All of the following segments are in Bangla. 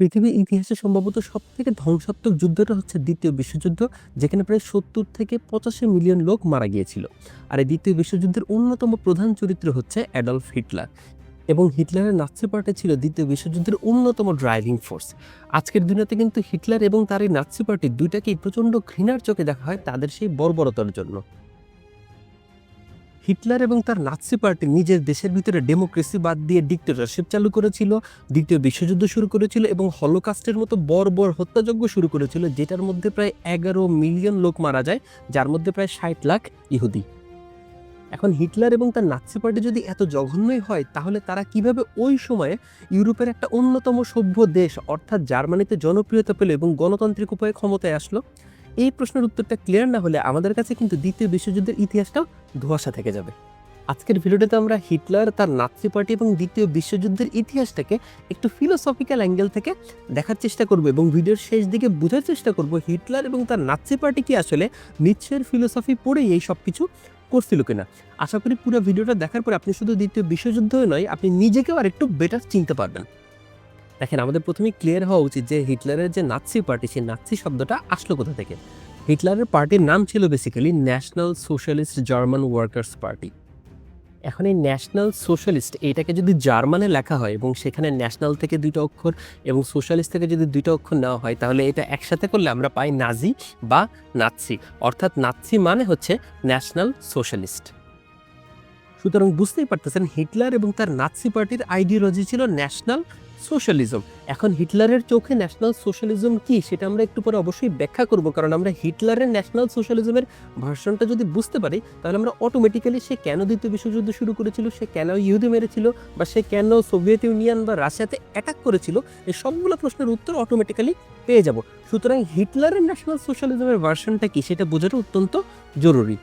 পৃথিবীর ইতিহাসে সম্ভবত সব থেকে ধ্বংসাত্মক যুদ্ধটা হচ্ছে দ্বিতীয় বিশ্বযুদ্ধ, যেখানে প্রায় সত্তর থেকে পঁচাশি মিলিয়ন লোক মারা গিয়েছিল। আর এই দ্বিতীয় বিশ্বযুদ্ধের অন্যতম প্রধান চরিত্র হচ্ছে অ্যাডলফ হিটলার। এবং হিটলারের নাৎসি পার্টি ছিল দ্বিতীয় বিশ্বযুদ্ধের অন্যতম ড্রাইভিং ফোর্স। আজকের দুনিয়াতে কিন্তু হিটলার এবং তার এই নাৎসি পার্টি দুইটাকেই প্রচণ্ড ঘৃণার চোখে দেখা হয় তাদের সেই বর্বরতার জন্য। হিটলার এবং তার নাৎসি পার্টি নিজের দেশের ভিতরে ডেমোক্রেসি বাদ দিয়ে ডিক্টেটরশিপ চালু করেছিল, দ্বিতীয় বিশ্বযুদ্ধ শুরু করেছিল এবং হলোকাস্টের মতো বর্বর হত্যাযজ্ঞ শুরু করেছিল, যেটার মধ্যে প্রায় এগারো মিলিয়ন লোক মারা যায়, যার মধ্যে প্রায় ষাট লাখ ইহুদি। এখন হিটলার এবং তার নাৎসি পার্টি যদি এত জঘন্যই হয়, তাহলে তারা কীভাবে ওই সময়ে ইউরোপের একটা অন্যতম সভ্য দেশ, অর্থাৎ জার্মানিতে জনপ্রিয়তা পেল এবং গণতান্ত্রিক উপায়ে ক্ষমতায় আসলো? এই প্রশ্নের উত্তরটা ক্লিয়ার না হলে আমাদের কাছে কিন্তু দ্বিতীয় বিশ্বযুদ্ধের ইতিহাসটাও ধোঁয়াশা থেকে যাবে। আজকের ভিডিওটাতে আমরা হিটলার, তার নাৎসি পার্টি এবং দ্বিতীয় বিশ্বযুদ্ধের ইতিহাসটাকে একটু ফিলোসফিক্যাল অ্যাঙ্গেল থেকে দেখার চেষ্টা করব এবং ভিডিওর শেষ দিকে বোঝার চেষ্টা করব হিটলার এবং তার নাৎসি পার্টি কি আসলে নিচ্ছের ফিলোসফি পড়েই এই সব কিছু করছিল কিনা। আশা করি পুরো ভিডিওটা দেখার পর আপনি শুধু দ্বিতীয় বিশ্বযুদ্ধই নয়, আপনি নিজেকেও আর একটু বেটার চিনতে পারবেন। দেখেন, আমাদের প্রথমেই ক্লিয়ার হওয়া উচিত যে হিটলারের যে নাৎসি পার্টি সেই নাৎসি শব্দটা আসলো কোথা থেকে? হিটলারের পার্টির নাম ছিল basically national socialist German workers party এখন এই ন্যাশনাল সোশ্যালিস্ট এইটাকে যদি জার্মানে লেখা হয় এবং সেখানে ন্যাশনাল থেকে দুইটা অক্ষর এবং সোশ্যালিস্ট থেকে যদি দুইটা অক্ষর নেওয়া হয়, তাহলে এটা একসাথে করলে আমরা পাই নাজি বা নাৎসি। অর্থাৎ নাৎসি মানে হচ্ছে ন্যাশনাল সোশ্যালিস্ট সুতরাং বুঝতেই পারতেছেন, হিটলার এবং তার নাৎসি পার্টির আইডিওলজি ছিল ন্যাশনাল সোশ্যালিজম। এখন হিটলারের চোখে ন্যাশনাল সোশ্যালিজম কি সেটা আমরা একটু পরে অবশ্যই ব্যাখ্যা করব, কারণ আমরা হিটলারের ন্যাশনাল সোশ্যালিজমের ভার্সনটা যদি বুঝতে পারি, তাহলে আমরা অটোমেটিক্যালি সে কেন দ্বিতীয় বিশ্বযুদ্ধ শুরু করেছিল, সে কেন ইহুদি মেরেছিল, বা সে কেন সোভিয়েত ইউনিয়ন বা রাশিয়াতে অ্যাটাক করেছিল, এই সবগুলো প্রশ্নের উত্তর অটোমেটিক্যালি পেয়ে যাব। সুতরাং হিটলারের ন্যাশনাল সোশ্যালিজমের ভার্সনটা কি সেটা বোঝাটা অত্যন্ত জরুরি।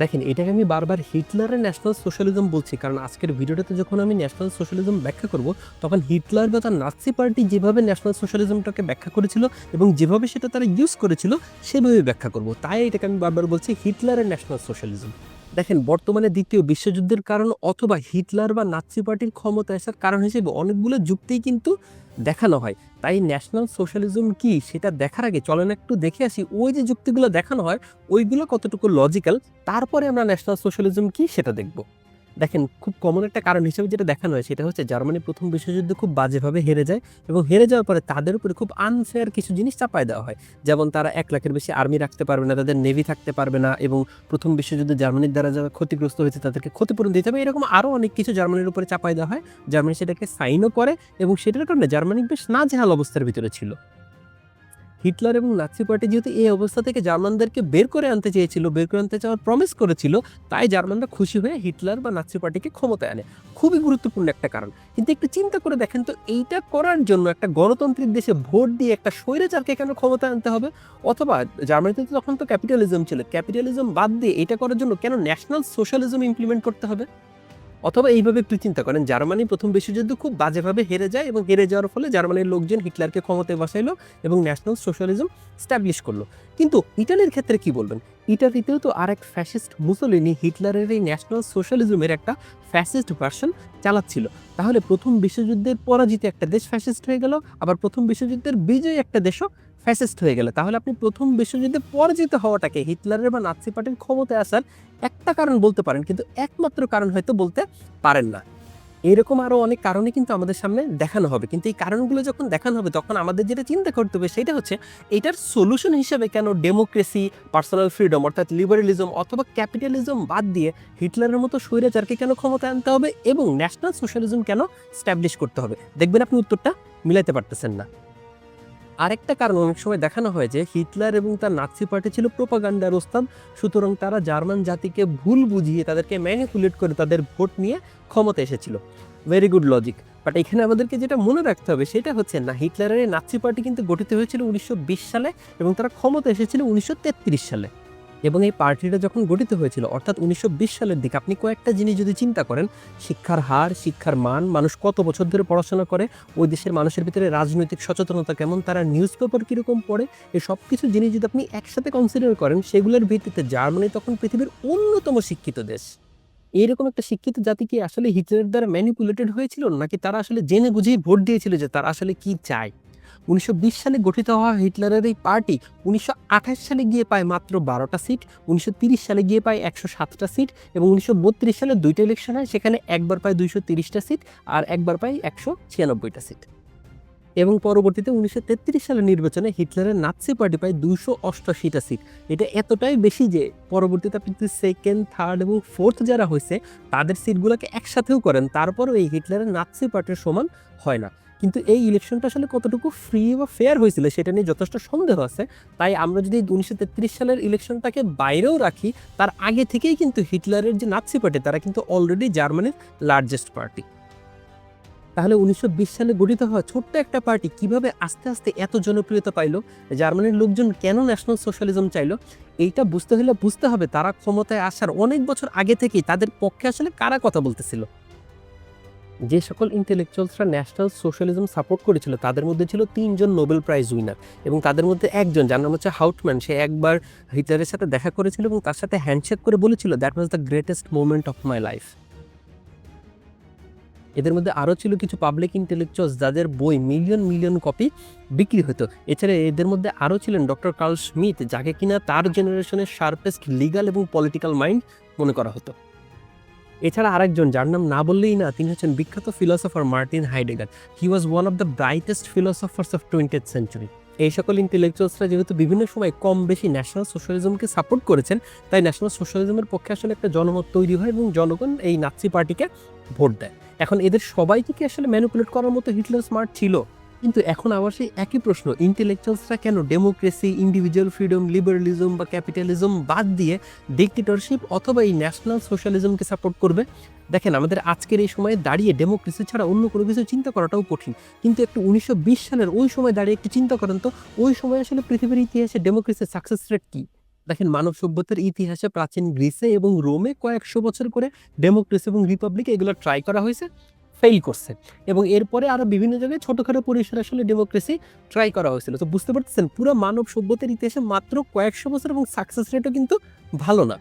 দেখেন, এটাকে আমি বারবার হিটলারের ন্যাশনাল সোশ্যালিজম বলছি। কারণ আজকের ভিডিওটাতে যখন আমি ন্যাশনাল সোশ্যালিজম ব্যাখ্যা করব, তখন হিটলার বা তার নাসি পার্টি যেভাবে ন্যাশনাল সোশ্যালিজমটাকে ব্যাখ্যা করেছিল এবং যেভাবে সেটা তারা ইউজ করেছিল, সেভাবে ব্যাখ্যা করব। তাই এটাকে আমি বারবার বলছি হিটলারের ন্যাশনাল সোশ্যালিজম দেখেন, বর্তমানে দ্বিতীয় বিশ্বযুদ্ধের কারণ অথবা হিটলার বা নাচি পার্টির ক্ষমতা আসার কারণ হিসেবে অনেকগুলো যুক্তিই কিন্তু দেখানো হয়। তাই ন্যাশনাল সোশ্যালিজম কি সেটা দেখার আগে চলেন একটু দেখে আসি, ওই যে যুক্তিগুলো দেখানো হয়, ওইগুলো কতটুকু লজিক্যাল, তারপরে আমরা ন্যাশনাল সোশ্যালিজম কি সেটা দেখব। দেখেন, খুব কমন একটা কারণ হিসেবে যেটা দেখানো হয়, সেটা হচ্ছে জার্মানি প্রথম বিশ্বযুদ্ধে খুব বাজেভাবে হেরে যায় এবং হেরে যাওয়ার পরে তাদের উপরে খুব আনফেয়ার কিছু জিনিস চাপায় দেওয়া হয়। যেমন তারা এক লাখের বেশি আর্মি রাখতে পারবে না, তাদের নেভি থাকতে পারবে না এবং প্রথম বিশ্বযুদ্ধে জার্মানির দ্বারা যারা ক্ষতিগ্রস্ত হয়েছে, তাদেরকে ক্ষতিপূরণ দিতে হবে। এরকম আরও অনেক কিছু জার্মানির উপরে চাপায় দেওয়া হয়। জার্মানি সেটাকে সাইনও করে এবং সেটার কারণে জার্মানি বেশ নাজেহাল অবস্থার ভিতরে ছিল। হিটলার এবং নাৎসি পার্টি যেহেতু এই অবস্থা থেকে জার্মানদেরকে বের করে আনতে চেয়েছিল, বের করে আনতে চাওয়ার প্রমিস করেছিল, তাই জার্মানরা খুশি হয়ে হিটলার বা নাৎসি পার্টিকে ক্ষমতায় আনে। খুবই গুরুত্বপূর্ণ একটা কারণ। কিন্তু একটু চিন্তা করে দেখেন তো, এইটা করার জন্য একটা গণতান্ত্রিক দেশে ভোট দিয়ে একটা স্বৈরাচারকে কেন ক্ষমতা আনতে হবে? অথবা জার্মানিতে তো তখন তো ক্যাপিটালিজম ছিল। ক্যাপিটালিজম বাদ দিয়ে এটা করার জন্য কেন ন্যাশনাল সোশ্যালিজম ইমপ্লিমেন্ট করতে হবে? অথবা এইভাবে একটু চিন্তা করেন জার্মানি প্রথম বিশ্বযুদ্ধ খুব বাজেভাবে হেরে যায় এবং হেরে যাওয়ার ফলে জার্মানির লোকজন হিটলারকে ক্ষমতায় বসাইলো এবং ন্যাশনাল সোশ্যালিজম স্ট্যাবলিশ করল। কিন্তু ইটালির ক্ষেত্রে কি বলবেন? ইটালিতেও তো আরেক ফ্যাসিস্ট মুসলিনি হিটলারের এই ন্যাশনাল সোশ্যালিজমের একটা ফ্যাসিস্ট ভার্সন চালাচ্ছিল। তাহলে প্রথম বিশ্বযুদ্ধের পরাজিত একটা দেশ ফ্যাসিস্ট হয়ে গেল, আবার প্রথম বিশ্বযুদ্ধের বিজয়ী একটা দেশও ফ্যাসিস্ট হয়ে গেল। তাহলে আপনি প্রথম বিশ্বযুদ্ধে পরাজিত হওয়াটাকে হিটলারের বা নাৎসি পার্টির ক্ষমতায় আসার একটা কারণ বলতে পারেন, কিন্তু একমাত্র কারণ হয়তো বলতে পারেন না। এরকম আরও অনেক কারণে কিন্তু আমাদের সামনে দেখানো হবে। কিন্তু এই কারণগুলো যখন দেখানো হবে, তখন আমাদের যেটা চিন্তা করতে হবে সেটা হচ্ছে, এটার সলিউশন হিসেবে কেন ডেমোক্রেসি পার্সোনাল ফ্রিডম অর্থাৎ লিবারেলিজম অথবা ক্যাপিটালিজম বাদ দিয়ে হিটলারের মতো স্বৈরাচারকে কেন ক্ষমতা আনতে হবে এবং ন্যাশনাল সোশ্যালিজম কেন স্ট্যাবলিশ করতে হবে? দেখবেন আপনি উত্তরটা মিলাইতে পারতেছেন না। আরেকটা কারণ অনেক সময় দেখানো হয় যে হিটলার এবং তার নাৎসি পার্টি ছিল প্রোপাগান্ডার ওস্তাদ। সুতরাং তারা জার্মান জাতিকে ভুল বুঝিয়ে তাদেরকে ম্যানিপুলেট করে তাদের ভোট নিয়ে ক্ষমতা এসেছিল। ভেরি গুড লজিক বাট এখানে আমাদেরকে যেটা মনে রাখতে হবে সেটা হচ্ছে, না, হিটলারের নাৎসি পার্টি কিন্তু গঠিত হয়েছিল উনিশশো বিশ সালে এবং তারা ক্ষমতা এসেছিল উনিশশো তেত্রিশ সালে। এবং এই পার্টিটা যখন গঠিত হয়েছিল, অর্থাৎ উনিশশো বিশ সালের দিকে, আপনি কয়েকটা জিনিস যদি চিন্তা করেন, শিক্ষার হার, শিক্ষার মান, মানুষ কত বছর ধরে পড়াশোনা করে, ওই দেশের মানুষের ভিতরে রাজনৈতিক সচেতনতা কেমন, তারা নিউজ পেপার কীরকম পড়ে এই সব কিছু জিনিস যদি আপনি একসাথে কনসিডার করেন, সেগুলোর ভিত্তিতে জার্মানি তখন পৃথিবীর অন্যতম শিক্ষিত দেশ। এইরকম একটা শিক্ষিত জাতি কি আসলে হিটলারের দ্বারা ম্যানিপুলেটেড হয়েছিল, নাকি তারা আসলে জেনে বুঝেই ভোট দিয়েছিল যে তারা আসলে কি চায়? উনিশশো সালে গঠিত হওয়া হিটলারের এই পার্টি উনিশশো আঠাশ সালে গিয়ে পায় মাত্র বারোটা সিট, উনিশশো সালে গিয়ে পায় একশো সাতটা সিট এবং উনিশশো সালে দুইটা ইলেকশন হয়, সেখানে একবার পায় দুইশো তিরিশটা সিট আর একবার পায় একশো ছিয়ানব্বইটা সিট। এবং পরবর্তীতে উনিশশো সালের নির্বাচনে হিটলারের নাৎসি পার্টি পায় দুশো অষ্টাশিটা সিট। এটা এতটাই বেশি যে পরবর্তীতে আপনি যদি সেকেন্ড থার্ড এবং ফোর্থ যারা হয়েছে তাদের সিটগুলোকে একসাথেও করেন, তারপরও এই হিটলারের নাৎসি পার্টির সমান হয় না। কিন্তু এই ইলেকশনটা আসলে কতটুকু ফ্রি বা ফেয়ার হয়েছিল সেটা নিয়ে যথেষ্ট সন্দেহ আছে। তাই আমরা যদি উনিশশো তেত্রিশ সালের ইলেকশনটাকে বাইরেও রাখি, তার আগে থেকেই কিন্তু হিটলারের যে নাৎসি পার্টি, তারা কিন্তু অলরেডি জার্মানির লার্জেস্ট পার্টি তাহলে উনিশশো বিশ সালে গঠিত হওয়া ছোট্ট একটা পার্টি কীভাবে আস্তে আস্তে এত জনপ্রিয়তা পাইলো, জার্মানির লোকজন কেন ন্যাশনাল সোশ্যালিজম চাইলো, এইটা বুঝতে হলে বুঝতে হবে তারা ক্ষমতায় আসার অনেক বছর আগে থেকেই তাদের পক্ষে আসলে কারা কথা বলতেছিল। যে সকল ইন্টেলেকচুয়ালসরা ন্যাশনাল সোশ্যালিজম সাপোর্ট করেছিল, তাদের মধ্যে ছিল তিনজন নোবেল প্রাইজ উইনার এবং তাদের মধ্যে একজন, যার নাম হচ্ছে হাউটম্যান সে একবার হিটলারের সাথে দেখা করেছিল এবং তার সাথে হ্যান্ডশেক করে বলেছিল that was the greatest moment of my life এদের মধ্যে আরও ছিল কিছু পাবলিক ইন্টেলেকচুয়ালস যাদের বই মিলিয়ন মিলিয়ন কপি বিক্রি হতো। এছাড়া এদের মধ্যে আরও ছিলেন ডক্টর কার্ল স্মিথ যাকে কিনা তার জেনারেশনের শার্পেস্ট লিগাল এবং পলিটিক্যাল মাইন্ড মনে করা হতো। এছাড়া আরেকজন যার নাম না বললেই না, তিনি হচ্ছেন বিখ্যাত philosopher Martin Heidegger. He was one of the brightest philosophers of twentieth century এই সকল ইন্টেলেকচুয়ালসরা যেহেতু বিভিন্ন সময় কম বেশি ন্যাশনাল সোশ্যালিজমকে সাপোর্ট করেছেন, তাই ন্যাশনাল সোশ্যালিজমের পক্ষে আসলে একটা জনমত তৈরি হয় এবং জনগণ এই নাৎসি পার্টিকে ভোট দেয়। এখন এদের সবাইকে কি আসলে ম্যানিপুলেট করার মতো হিটলার স্মার্ট ছিল? কিন্তু এখন আবার সেই একই প্রশ্ন ইন্টেলেকচুয়ালসরা কেন ডেমোক্রেসি ইন্ডিভিজুয়াল ফ্রিডম লিবারালিজম বা ক্যাপিটালিজম বাদ দিয়ে ডিকটেটরশিপ অথবা এই ন্যাশনাল সোশ্যালিজমকে সাপোর্ট করবে? দেখেন, আমাদের আজকের এই সময়ে দাঁড়িয়ে ডেমোক্রেসি ছাড়া অন্য কোনো কিছু চিন্তা করাটাও কঠিন। কিন্তু একটু উনিশশো বিশ সালের ওই সময় দাঁড়িয়ে একটু চিন্তা করেন তো, ওই সময় আসলে পৃথিবীর ইতিহাসে ডেমোক্রেসির সাকসেস রেট কী? দেখেন, মানব সভ্যতার ইতিহাসে প্রাচীন গ্রিসে এবং রোমে কয়েকশো বছর করে ডেমোক্রেসি এবং রিপাবলিক এগুলো ট্রাই করা হয়েছে। ফেল করছে। এবং এরপরে আরও বিভিন্ন জায়গায় ছোটোখাটো পরিসরে আসলে ডেমোক্রেসি ট্রাই করা হয়েছিল। তো বুঝতে পারতেছেন, পুরো মানব সভ্যতার ইতিহাসে মাত্র কয়েকশো বছর এবং সাকসেস রেটও কিন্তু ভালো না।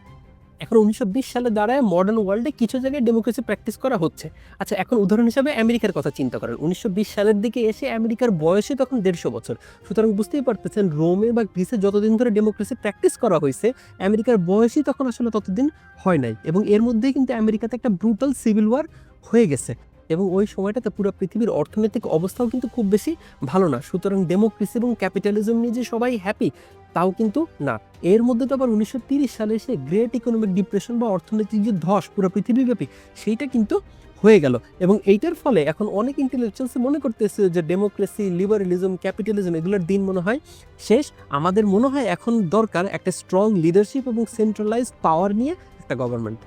এখন উনিশশো সালে দাঁড়ায় মডার্ন ওয়ার্ল্ডে কিছু জায়গায় ডেমোক্রেসি প্র্যাকটিস করা হচ্ছে। আচ্ছা এখন উদাহরণ হিসাবে আমেরিকার কথা চিন্তা করেন। উনিশশো সালের দিকে এসে আমেরিকার বয়সে তখন দেড়শো বছর। সুতরাং বুঝতেই পারতেছেন, রোমে বা গ্রিসে যতদিন ধরে ডেমোক্রেসি প্র্যাকটিস করা হয়েছে, আমেরিকার বয়সই তখন আসলে ততদিন হয় নাই। এবং এর মধ্যেই কিন্তু আমেরিকাতে একটা ব্রুটাল সিভিল ওয়ার হয়ে গেছে। এবং ওই সময়টাতে পুরো পৃথিবীর অর্থনৈতিক অবস্থাও কিন্তু খুব বেশি ভালো না। সুতরাং ডেমোক্রেসি এবং ক্যাপিটালিজম নিয়ে যে সবাই হ্যাপি তাও কিন্তু না। এর মধ্যে তো আবার উনিশশো সালে এসে গ্রেট ইকোনমিক ডিপ্রেশন বা অর্থনৈতিক যে ধস পুরো পৃথিবীব্যাপী, সেইটা কিন্তু হয়ে গেল। এবং এইটার ফলে এখন অনেক ইন্টেলেকচুয়ালস মনে করতেছে যে ডেমোক্রেসি লিবারালিজম ক্যাপিটালিজম এগুলোর দিন মনে হয় শেষ। আমাদের মনে হয় এখন দরকার একটা স্ট্রং লিডারশিপ এবং সেন্ট্রালাইজ পাওয়ার নিয়ে একটা গভর্নমেন্ট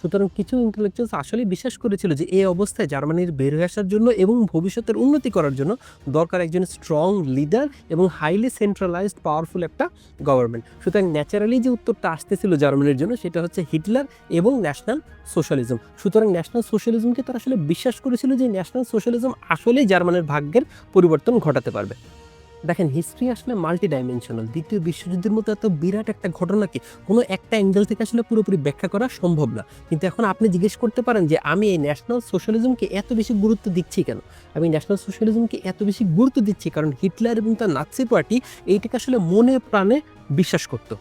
সুতরাং কিছু ইন্টেলেকচুয়ালস আসলে বিশ্বাস করেছিল যে এই অবস্থায় জার্মানির বের হয়ে আসার জন্য এবং ভবিষ্যতের উন্নতি করার জন্য দরকার একজন স্ট্রং লিডার এবং হাইলি সেন্ট্রালাইজড পাওয়ারফুল একটা গভর্নমেন্ট সুতরাং ন্যাচারালি যে উত্তরটা আসতেছিল জার্মানির জন্য সেটা হচ্ছে হিটলার এবং ন্যাশনাল সোশ্যালিজম সুতরাং ন্যাশনাল সোশ্যালিজমকে তারা আসলে বিশ্বাস করেছিল যে ন্যাশনাল সোশ্যালিজম আসলেই জার্মানির ভাগ্যের পরিবর্তন ঘটাতে পারবে। দেখেন হিস্ট্রি আসলে মাল্টি ডাইমেনশনাল দ্বিতীয় বিশ্বযুদ্ধের মতো এত বিরাট একটা ঘটনাকে কোনো একটা অ্যাঙ্গেল থেকে আসলে পুরোপুরি ব্যাখ্যা করা সম্ভব না। কিন্তু এখন আপনি জিজ্ঞেস করতে পারেন যে, আমি এই ন্যাশনাল সোশ্যালিজমকে এত বেশি গুরুত্ব দিচ্ছি কেন? আমি ন্যাশনাল সোশ্যালিজমকে এত বেশি গুরুত্ব দিচ্ছি কারণ হিটলার এবং তার নাৎসি পার্টি, এইটাকে আসলে মনে প্রাণে বিশ্বাস করতো।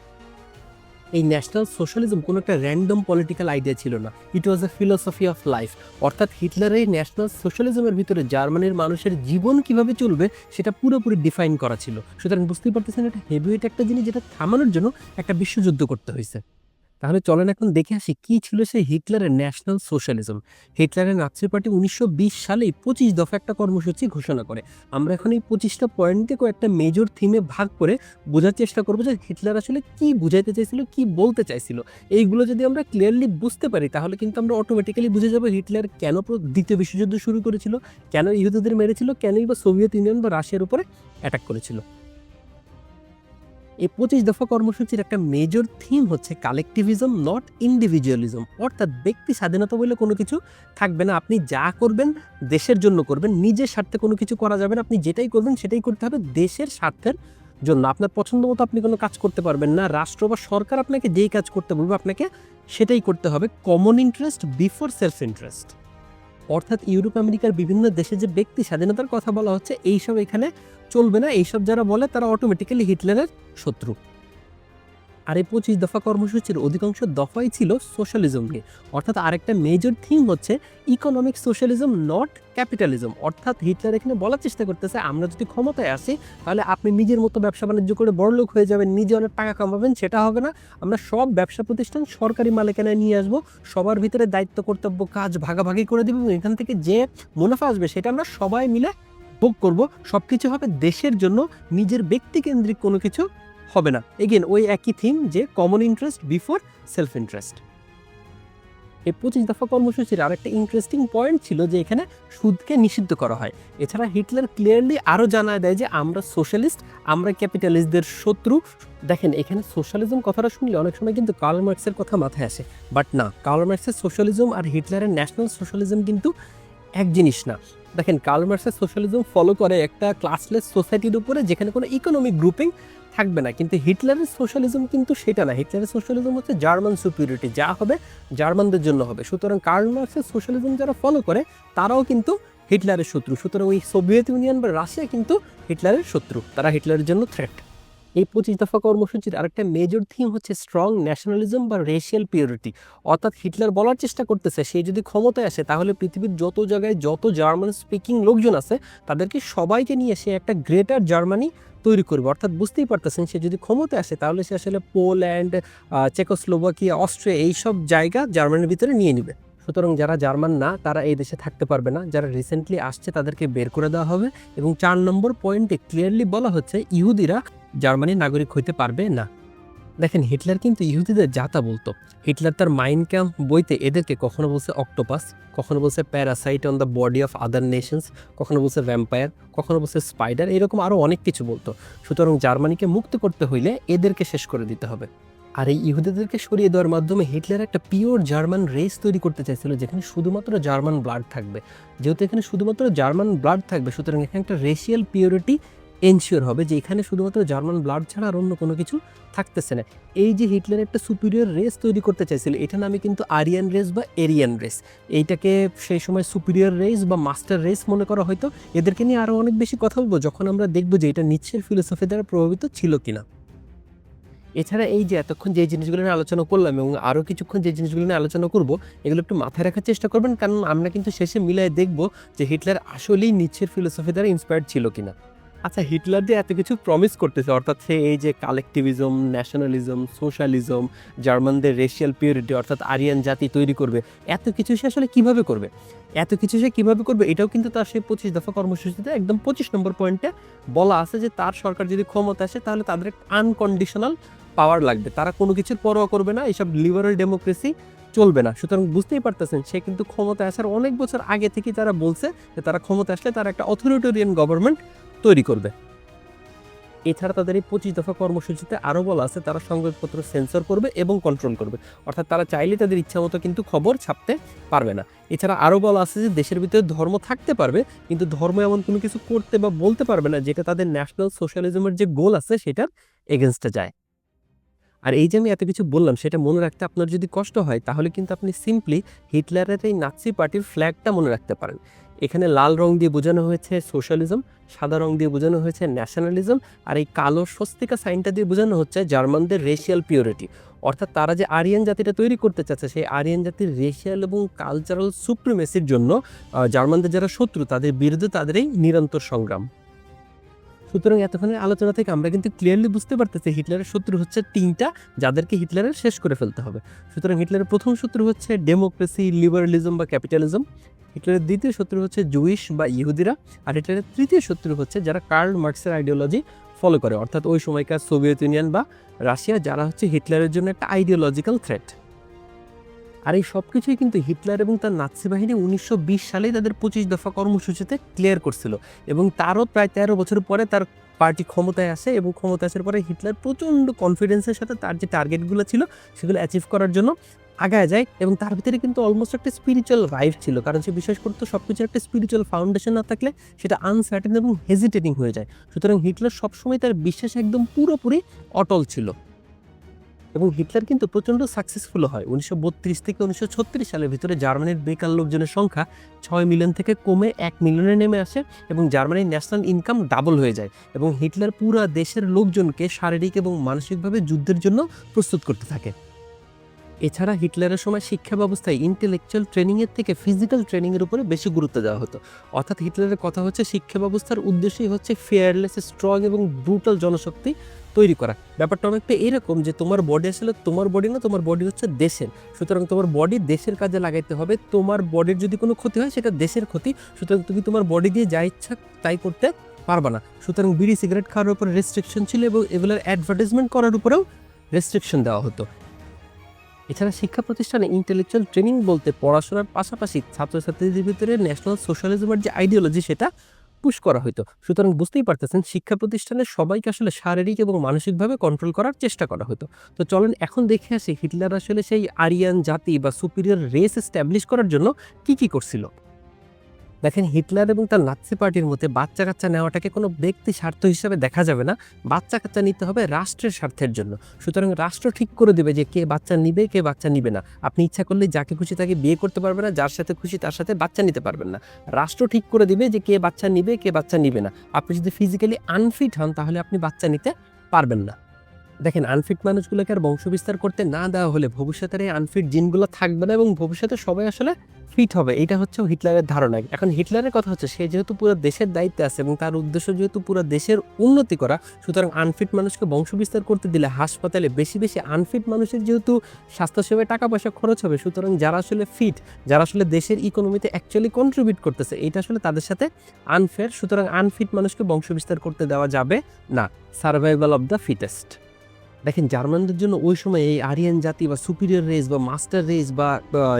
এই ন্যাশনাল সোশ্যালিজম কোনো একটা র্যান্ডম পলিটিক্যাল আইডিয়া ছিল না। It was a philosophy of life অর্থাৎ হিটলার এই ন্যাশনাল সোশ্যালিজমের ভিতরে জার্মানির মানুষের জীবন কীভাবে চলবে, সেটা পুরোপুরি ডিফাইন করা ছিল। সুতরাং বুঝতেই পারতেছেন, এটা হেভিওয়েট একটা জিনিস যেটা থামানোর জন্য একটা বিশ্বযুদ্ধ করতে হয়েছে। তাহলে চলেন এখন দেখে আসি কি ছিল সেই হিটলারের ন্যাশনাল সোশ্যালিজম। হিটলারের নাৎসি পার্টি উনিশশো সালেই পঁচিশ দফা একটা কর্মসূচি ঘোষণা করে। আমরা এখন এই পঁচিশটা পয়েন্টকে কয়েকটা মেজর থিমে ভাগ করে বোঝার চেষ্টা করব যে হিটলার আসলে কি বুঝাইতে চাইছিল, কি বলতে চাইছিল। এইগুলো যদি আমরা ক্লিয়ারলি বুঝতে পারি, তাহলে কিন্তু আমরা অটোমেটিক্যালি বুঝে যাব হিটলার কেন দ্বিতীয় বিশ্বযুদ্ধ শুরু করেছিল, কেন ইহুদিদের মেরেছিল, কেনই বা সোভিয়েত ইউনিয়ন বা রাশিয়ার উপরে অ্যাটাক করেছিল। এই পঁচিশ দফা কর্মসূচির একটা মেজর থিম হচ্ছে কালেকটিভিজম নট ইন্ডিভিজুয়ালিজম অর্থাৎ ব্যক্তি স্বাধীনতা বলে কোনো কিছু থাকবে না। আপনি যা করবেন দেশের জন্য করবেন, নিজের স্বার্থে কোনো কিছু করা যাবে না। আপনি যেটাই করবেন সেটাই করতে হবে দেশের স্বার্থের জন্য। আপনার পছন্দ মতো আপনি কোনো কাজ করতে পারবেন না। রাষ্ট্র বা সরকার আপনাকে যেই কাজ করতে বলবে, আপনাকে সেটাই করতে হবে। Common interest before self interest অর্থাৎ ইউরোপ, আমেরিকার বিভিন্ন দেশে যে ব্যক্তি স্বাধীনতার কথা বলা হচ্ছে, এইসব এখানে চলবে না। এইসব যারা বলে, তারা অটোমেটিক্যালি হিটলারের শত্রু। আর এই পঁচিশ দফা কর্মসূচির অধিকাংশ দফাই ছিল সোশ্যালিজম নিয়ে অর্থাৎ আরেকটা মেজর থিম হচ্ছে ইকোনমিক সোশ্যালিজম নট ক্যাপিটালিজম অর্থাৎ হিটলার এখানে বলার চেষ্টা করতেছে, আমরা যদি ক্ষমতায় আসি, তাহলে আপনি নিজের মতো ব্যবসা বাণিজ্য করে বড়লোক হয়ে যাবেন, নিজে অনেক টাকা কামাবেন, সেটা হবে না। আমরা সব ব্যবসা প্রতিষ্ঠান সরকারি মালিকানায় নিয়ে আসব, সবার ভিতরে দায়িত্ব, কর্তব্য, কাজ ভাগাভাগি করে দেবো এবং এখান থেকে যে মুনাফা আসবে, সেটা আমরা সবাই মিলে ভোগ করব। সব কিছু হবে দেশের জন্য, নিজের ব্যক্তিকেন্দ্রিক কোনো কিছু হবে না। এগেন ওই একই থিম যে common interest before self interest এই পঁচিশ দফা কর্মসূচির আরেকটা ইন্টারেস্টিং পয়েন্ট ছিল যে এখানে সুদকে নিষিদ্ধ করা হয়। এছাড়া হিটলার ক্লিয়ারলি আরও জানায় দেয় যে আমরা সোশ্যালিস্ট আমরা ক্যাপিটালিস্টদের শত্রু। দেখেন, এখানে সোশ্যালিজম কথাটা শুনলে অনেক সময় কিন্তু কার্ল মার্কসের কথা মাথায় আসে। বাট না কার্ল মার্কসের সোশ্যালিজম আর হিটলারের ন্যাশনাল সোশ্যালিজম কিন্তু এক জিনিস না। দেখেন কার্ল মার্কসের সোশ্যালিজম ফলো করে একটা ক্লাসলেস সোসাইটির উপরে যেখানে কোনো ইকোনমিক গ্রুপিং থাকবে না। কিন্তু হিটলারের সোশ্যালিজম কিন্তু সেটা না। হিটলারের সোশ্যালিজম হচ্ছে জার্মান সুপিরিয়রিটি যা হবে জার্মানদের জন্য হবে। সুতরাং কার্ল মার্কসের সোশ্যালিজম যারা ফলো করে, তারাও কিন্তু হিটলারের শত্রু। সুতরাং ওই সোভিয়েত ইউনিয়ন বা রাশিয়া কিন্তু হিটলারের শত্রু। তারা হিটলারের জন্য থ্রেট এই পঁচিশ দফা কর্মসূচির আরেকটা মেজর থিম হচ্ছে স্ট্রং ন্যাশনালিজম বা রেশিয়াল পিওরিটি অর্থাৎ হিটলার বলার চেষ্টা করতেছে, সে যদি ক্ষমতায় আসে, তাহলে পৃথিবীর যত জায়গায় যত জার্মান স্পিকিং লোকজন আছে, তাদেরকে সবাইকে নিয়ে সে একটা গ্রেটার জার্মানি তৈরি করবে। অর্থাৎ বুঝতেই পারতেছেন, সে যদি ক্ষমতা আসে, তাহলে সে আসলে পোল্যান্ড চেকোস্লোভাকিয়া, অস্ট্রিয়া এইসব জায়গা জার্মানির ভিতরে নিয়ে নেবে। সুতরাং যারা জার্মান না, তারা এই দেশে থাকতে পারবে না। যারা রিসেন্টলি আসছে, তাদেরকে বের করে দেওয়া হবে এবং চার নম্বর পয়েন্টে ক্লিয়ারলি বলা হচ্ছে, ইহুদিরা জার্মানির নাগরিক হইতে পারবে না। দেখেন, হিটলার কিন্তু ইহুদিদের জাতা বলতো। হিটলার তার মাইন্ড ক্যাম্প বইতে এদেরকে কখনো বলছে অক্টোপাস, কখনো বলছে parasite on the body of other nations কখনো বলছে ভ্যাম্পায়ার কখনো বলছে স্পাইডার এরকম আরও অনেক কিছু বলতো। সুতরাং জার্মানিকে মুক্ত করতে হইলে এদেরকে শেষ করে দিতে হবে। আর এই ইহুদিদেরকে সরিয়ে দেওয়ার মাধ্যমে হিটলার একটা পিওর জার্মান রেস তৈরি করতে চাইছিল, যেখানে শুধুমাত্র জার্মান ব্লাড থাকবে। যেহেতু এখানে শুধুমাত্র জার্মান ব্লাড থাকবে, সুতরাং এখানে একটা রেশিয়াল পিওরিটি এনশিওর হবে যে এখানে শুধুমাত্র জার্মান ব্লাড ছাড়া আর অন্য কোনো কিছু থাকতেছে না। এই যে হিটলার একটা সুপিরিয়র রেস তৈরি করতে চাইছিল, এটা নামে কিন্তু আরিয়ান রেস বা এরিয়ান রেস এইটাকে সেই সময় সুপিরিয়র রেস বা মাস্টার রেস মনে করা হয়তো। এদেরকে নিয়ে আরও অনেক বেশি কথা বলব যখন আমরা দেখব যে এটা নিচ্ছের ফিলোসফি দ্বারা প্রভাবিত ছিল কিনা। এছাড়া এই যে এতক্ষণ যে জিনিসগুলো নিয়ে আলোচনা করলাম এবং আরও কিছুক্ষণ যে জিনিসগুলো নিয়ে আলোচনা করব, এগুলো একটু মাথায় রাখার চেষ্টা করবেন, কারণ আমরা কিন্তু শেষে মিলায় দেখব যে হিটলার আসলেই নিচ্ছের ফিলোসফি দ্বারা ইন্সপায়ার্ড ছিল কিনা। আচ্ছা হিটলার যে এত কিছু প্রমিস করতেছে, অর্থাৎ সে এই যে কালেকটিভিজম ন্যাশনালিজম সোশ্যালিজম জার্মানদের রেশিয়াল পিউরিটি অর্থাৎ আরিয়ান জাতি তৈরি করবে, এত কিছু সে আসলে কীভাবে করবে? এত কিছু সে কীভাবে করবে? এটাও কিন্তু তার সেই পঁচিশ দফা কর্মসূচিতে একদম পঁচিশ নম্বর পয়েন্টে বলা আছে যে তার সরকার যদি ক্ষমতা আসে, তাহলে তাদের আনকন্ডিশনাল পাওয়ার লাগবে। তারা কোনো কিছুর পরোয়া করবে না, এইসব লিবারাল ডেমোক্রেসি চলবে না। সুতরাং বুঝতেই পারতেছেন, সে কিন্তু ক্ষমতায় আসার অনেক বছর আগে থেকেই তারা বলছে যে তারা ক্ষমতা আসলে তারা একটা অথরিটেরিয়ান গভর্নমেন্ট তৈরি করবে। এছাড়া তাদের এই পঁচিশ দফা কর্মসূচিতে আরও বলা আছে, তারা সংবাদপত্র সেন্সর করবে এবং কন্ট্রোল করবে। অর্থাৎ তারা চাইলে তাদের ইচ্ছা মতো কিন্তু খবর ছাপতে পারবে না। এছাড়া আরও বলা আছে যে, দেশের ভিতরে ধর্ম থাকতে পারবে, কিন্তু ধর্ম এমন কোনো কিছু করতে বা বলতে পারবে না, যেটা তাদের ন্যাশনাল সোশ্যালিজমের যে গোল আছে সেটার এগেনস্টে যায়। আর এই যে আমি এত কিছু বললাম, সেটা মনে রাখতে আপনার যদি কষ্ট হয়, তাহলে কিন্তু আপনি সিম্পলি হিটলারের এই নাৎসি পার্টির ফ্ল্যাগটা মনে রাখতে পারেন। এখানে লাল রং দিয়ে বোঝানো হয়েছে সোশ্যালিজম, সাদা রং দিয়ে বোঝানো হয়েছে ন্যাশনালিজম, আর এই কালো স্বস্তিকা সাইনটা দিয়ে বোঝানো হচ্ছে জার্মানদের রেশিয়াল পিওরিটি অর্থাৎ তারা যে আরিয়ান জাতিটা তৈরি করতে চাচ্ছে, সেই আরিয়ান জাতির রেশিয়াল এবং কালচারাল সুপ্রিমেসির জন্য জার্মানদের যারা শত্রু, তাদের বিরুদ্ধে তাদের এই নিরন্তর সংগ্রাম। সুতরাং এতক্ষণের আলোচনা থেকে আমরা কিন্তু ক্লিয়ারলি বুঝতে পারতেছি হিটলারের শত্রু হচ্ছে তিনটা, যাদেরকে হিটলারের শেষ করে ফেলতে হবে। সুতরাং হিটলারের প্রথম শত্রু হচ্ছে ডেমোক্রেসি লিবারালিজম বা ক্যাপিটালিজম হিটলারের দ্বিতীয় শত্রু হচ্ছে জুইশ বা ইহুদিরা, আর হিটলারের তৃতীয় শত্রু হচ্ছে যারা কার্ল মার্কসের আইডিওলজি ফলো করে, অর্থাৎ ওই সময়কার সোভিয়েত ইউনিয়ন বা রাশিয়া, যারা হচ্ছে হিটলারের জন্য একটা আইডিওলজিক্যাল থ্রেট আর এই সব কিছুই কিন্তু হিটলার এবং তার নাৎসি বাহিনী উনিশশো সালেই তাদের পঁচিশ দফা কর্মসূচিতে ক্লিয়ার করছিল এবং তারও প্রায় তেরো বছর পরে তার পার্টি ক্ষমতায় আসে এবং ক্ষমতায় আসার পরে হিটলার প্রচণ্ড কনফিডেন্সের সাথে তার যে টার্গেটগুলো ছিল, সেগুলো অ্যাচিভ করার জন্য আগায় যায় এবং তার ভিতরে কিন্তু অলমোস্ট একটা স্পিরিচুয়াল ভাইভ ছিল। কারণ সে বিশ্বাস করতো সব কিছুর একটা স্পিরিচুয়াল ফাউন্ডেশন না থাকলে সেটা আনসার্টেন এবং হেজিটেটিং হয়ে যায়। সুতরাং হিটলার সবসময় তার বিশ্বাস একদম পুরোপুরি অটল ছিল। এবং হিটলার কিন্তু প্রচণ্ড সাকসেসফুল হয়। উনিশশো বত্রিশ থেকে উনিশশো ছত্রিশ সালের ভিতরে জার্মানির বেকার লোকজনের সংখ্যা ছয় মিলিয়ন থেকে কমে এক মিলিয়নে নেমে আসে এবং জার্মানির ন্যাশনাল ইনকাম ডাবল হয়ে যায় এবং হিটলার পুরো দেশের লোকজনকে শারীরিক এবং মানসিকভাবে যুদ্ধের জন্য প্রস্তুত করতে থাকে। এছাড়া হিটলারের সময় শিক্ষা ব্যবস্থায় ইন্টেলেকচুয়াল ট্রেনিংয়ের থেকে ফিজিক্যাল ট্রেনিংয়ের উপরে বেশি গুরুত্ব দেওয়া হতো। অর্থাৎ হিটলারের কথা হচ্ছে, শিক্ষা ব্যবস্থার উদ্দেশ্যই হচ্ছে ফেয়ারলেস স্ট্রং এবং ব্রুটাল জনশক্তি তৈরি করা। ব্যাপারটা অনেকটা এরকম যে তোমার বডি আসলে তোমার বডি না, তোমার বডি হচ্ছে দেশের। সুতরাং তোমার বডি দেশের কাজে লাগাইতে হবে। তোমার বডির যদি কোনো ক্ষতি হয়, সেটা দেশের ক্ষতি। সুতরাং তুমি তোমার বডি দিয়ে যা ইচ্ছা তাই করতে পারবা না। সুতরাং বিড়ি সিগারেট খাওয়ার উপরে রেস্ট্রিকশন ছিল এবং এগুলোর অ্যাডভার্টাইজমেন্ট করার উপরেও রেস্ট্রিকশন দেওয়া হতো। এছাড়া শিক্ষা প্রতিষ্ঠানে ইন্টেলেকচুয়াল ট্রেনিং বলতে পড়াশোনার পাশাপাশি ছাত্রছাত্রীদের ভিতরে ন্যাশনাল সোশ্যালিজমের যে আইডিওলজি সেটা পুশ করা হইতো। সুতরাং বুঝতেই পারতেছেন, শিক্ষা প্রতিষ্ঠানে সবাইকে আসলে শারীরিক এবং মানসিকভাবে কন্ট্রোল করার চেষ্টা করা হতো তো চলেন এখন দেখে আসি হিটলার আসলে সেই আরিয়ান জাতি বা সুপিরিয়র রেস এস্টাবলিশ করার জন্য কি কি করছিল। দেখেন হিটলার এবং তার নাৎসি পার্টির মধ্যে বাচ্চা কাচ্চা নেওয়াটাকে কোনো ব্যক্তি স্বার্থ হিসাবে দেখা যাবে না। বাচ্চা কাচ্চা নিতে হবে রাষ্ট্রের স্বার্থের জন্য। সুতরাং রাষ্ট্র ঠিক করে দেবে যে কে বাচ্চা নিবে, কে বাচ্চা নিবে না। আপনি ইচ্ছা করলে যাকে খুশি তাকে বিয়ে করতে পারবেন না, যার সাথে খুশি তার সাথে বাচ্চা নিতে পারবেন না। রাষ্ট্র ঠিক করে দিবে যে কে বাচ্চা নিবে, কে বাচ্চা নিবে না। আপনি যদি ফিজিক্যালি আনফিট হন তাহলে আপনি বাচ্চা নিতে পারবেন না। দেখেন আনফিট মানুষগুলোকে আর বংশবিস্তার করতে না দেওয়া হলে ভবিষ্যতের এই আনফিট জিনগুলো থাকবে না এবং ভবিষ্যতে সবাই আসলে ফিট হবে। এটা হচ্ছে হিটলারের ধারণা। এখন হিটলারের কথা হচ্ছে, সে যেহেতু পুরো দেশের দায়িত্বে আছে এবং তার উদ্দেশ্য যেহেতু পুরো দেশের উন্নতি করা, সুতরাং আনফিট মানুষকে বংশবিস্তার করতে দিলে হাসপাতালে বেশি বেশি আনফিট মানুষের যেহেতু স্বাস্থ্যসেবায় টাকা পয়সা খরচ হবে, সুতরাং যারা আসলে ফিট যারা আসলে দেশের ইকোনমিতে অ্যাকচুয়ালি কন্ট্রিবিউট করতেছে, এটা আসলে তাদের সাথে আনফেয়ার সুতরাং আনফিট মানুষকে বংশবিস্তার করতে দেওয়া যাবে না। সার্ভাইভাল অফ দ্য ফিটেস্ট দেখেন, জার্মানদের জন্য ওই সময় এই আরিয়ান জাতি বা সুপিরিয়র রেস বা মাস্টার রেস বা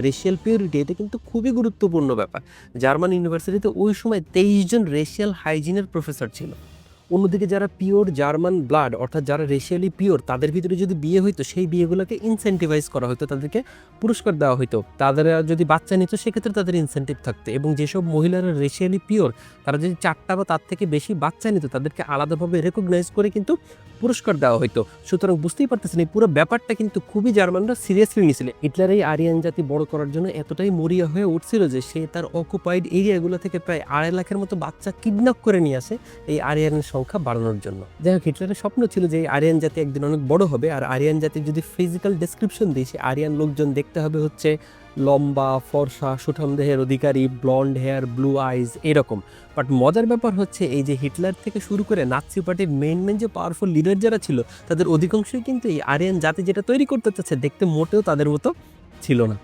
রেশিয়াল পিউরিটি এটা কিন্তু খুবই গুরুত্বপূর্ণ ব্যাপার। জার্মান ইউনিভার্সিটিতে ওই সময় তেইশ জন রেশিয়াল হাইজিনের প্রফেসর ছিল। অন্যদিকে যারা পিওর জার্মান ব্লাড, অর্থাৎ যারা রেশিয়ালি পিওর তাদের ভিতরে যদি বিয়ে হইতো, সেই বিয়েগুলোকে ইনসেন্টিভাইজ করা হতো তাদেরকে পুরস্কার দেওয়া হতো তাদের যদি বাচ্চা নিত, সেক্ষেত্রে তাদের ইনসেন্টিভ থাকতো এবং যেসব মহিলারা রেশিয়ালি পিওর তারা যদি চারটা বা তার থেকে বেশি বাচ্চা নিত, তাদেরকে আলাদাভাবে রেকগনাইজ করে কিন্তু পুরস্কার দেওয়া হতো সুতরাং বুঝতেই পারতেছেন, এই পুরো ব্যাপারটা কিন্তু খুবই জার্মানরা সিরিয়াসলি নিয়েছিল হিটলার এই আরিয়ান জাতি বড় করার জন্য এতটাই মরিয়া হয়ে উঠছিল যে সে তার অকুপাইড এরিয়াগুলো থেকে প্রায় আড়াই লাখের মতো বাচ্চা কিডন্যাপ করে নিয়ে আসে এই আরিয়ানের সংখ্যা বাড়ানোর জন্য। যাই হোক, হিটলারের স্বপ্ন ছিল যে আরিয়ান জাতি একদিন অনেক বড় হবে, আর আরিয়ান জাতির যদি ফিজিক্যাল ডেসক্রিপশন দিই সে আরিয়ান লোকজন দেখতে হবে হচ্ছে লম্বা, ফর্সা, সুঠাম দেহের অধিকারী ব্লন্ড হেয়ার ব্লু আইজ এরকম। বাট মজার ব্যাপার হচ্ছে এই যে হিটলার থেকে শুরু করে নাৎসি পার্টির মেন মেন যে পাওয়ারফুল লিডার যারা ছিল, তাদের অধিকাংশই কিন্তু এই আরিয়ান জাতি যেটা তৈরি করতে চাচ্ছে, দেখতে মোটেও তাদের মতো ছিল না।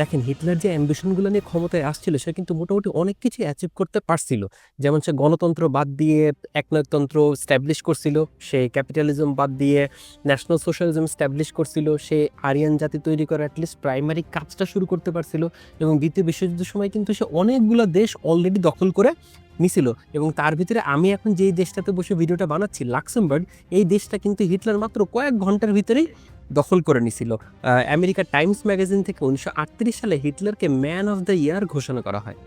দেখেন, হিটলার যে অ্যাম্বিশনগুলো নিয়ে ক্ষমতায় আসছিল, সে কিন্তু মোটামুটি অনেক কিছু অ্যাচিভ করতে পারছিল। যেমন সে গণতন্ত্র বাদ দিয়ে একনায়কতন্ত্র স্ট্যাবলিশ করছিল, সে ক্যাপিটালিজম বাদ দিয়ে ন্যাশনাল সোশ্যালিজম স্ট্যাবলিশ করছিল, সে আরিয়ান জাতি তৈরি করা অ্যাটলিস্ট প্রাইমারি কাজটা শুরু করতে পারছিল এবং দ্বিতীয় বিশ্বযুদ্ধের সময় কিন্তু সে অনেকগুলো দেশ অলরেডি দখল করে নিছিল এবং তার ভিতরে আমি এখন যেই দেশটাতে বসে ভিডিওটা বানাচ্ছি, লাক্সেমবার্গ, এই দেশটা কিন্তু হিটলার মাত্র কয়েক ঘণ্টার ভিতরেই দখল করে নিছিল। আমেরিকা টাইমস ম্যাগাজিন থেকে উনিশশো আটত্রিশ সালে হিটলারকে ম্যান অফ দ্য ইয়ার ঘোষণা করা হয়।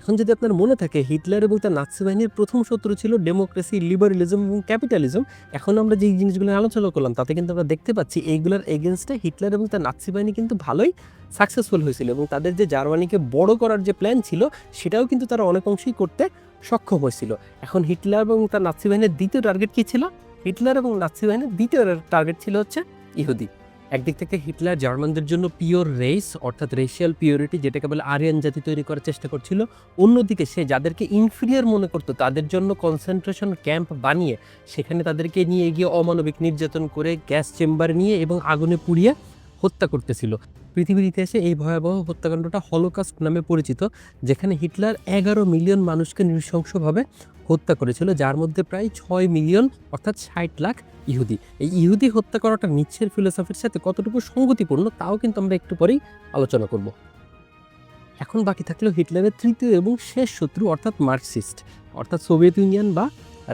এখন যদি আপনার মনে থাকে, হিটলার এবং তার নাৎসি বাহিনীর প্রথম শত্রু ছিল ডেমোক্রেসি, লিবারেলিজম এবং ক্যাপিটালিজম। এখন আমরা যে জিনিসগুলো আলোচনা করলাম, তাতে কিন্তু আমরা দেখতে পাচ্ছি এইগুলোর এগেনস্টে হিটলার এবং তার নাৎসি বাহিনী কিন্তু ভালোই সাকসেসফুল হয়েছিল এবং তাদের যে জার্মানিকে বড় করার যে প্ল্যান ছিল, সেটাও কিন্তু তারা অনেক অংশেই করতে সক্ষম হয়েছিল। এখন হিটলার এবং তার নাৎসি বাহিনীর দ্বিতীয় টার্গেট কী ছিল? হিটলার এবং নাৎসি বাহিনীর দ্বিতীয় টার্গেট ছিল হচ্ছে ইহুদি। একদিক থেকে হিটলার জার্মানদের জন্য পিওর রেস অর্থাৎ রেশিয়াল পিওরিটি যেটাকে বলে আরিয়ান জাতি তৈরি করার চেষ্টা করছিল। অন্যদিকে সে যাদেরকে ইনফিরিয়ার মনে করতো, তাদের জন্য কনসেন্ট্রেশন ক্যাম্প বানিয়ে সেখানে তাদেরকে নিয়ে গিয়ে অমানবিক নির্যাতন করে গ্যাস চেম্বার নিয়ে এবং আগুনে পুড়িয়ে হত্যা করতেছিল। পৃথিবীর ইতিহাসে এই ভয়াবহ হত্যাকাণ্ডটা হলোকাস্ট নামে পরিচিত, যেখানে হিটলার এগারো মিলিয়ন মানুষকে নৃশংসভাবে হত্যা করেছিল, যার মধ্যে প্রায় ছয় মিলিয়ন, অর্থাৎ ষাট লাখ ইহুদি। এই ইহুদি হত্যা করাটা নিচ্ছের ফিলোসফির সাথে কতটুকু সঙ্গতিপূর্ণ, তাও কিন্তু আমরা একটু পরেই আলোচনা করব। এখন বাকি থাকল হিটলারের তৃতীয় এবং শেষ শত্রু, অর্থাৎ মার্কসিস্ট, অর্থাৎ সোভিয়েত ইউনিয়ন বা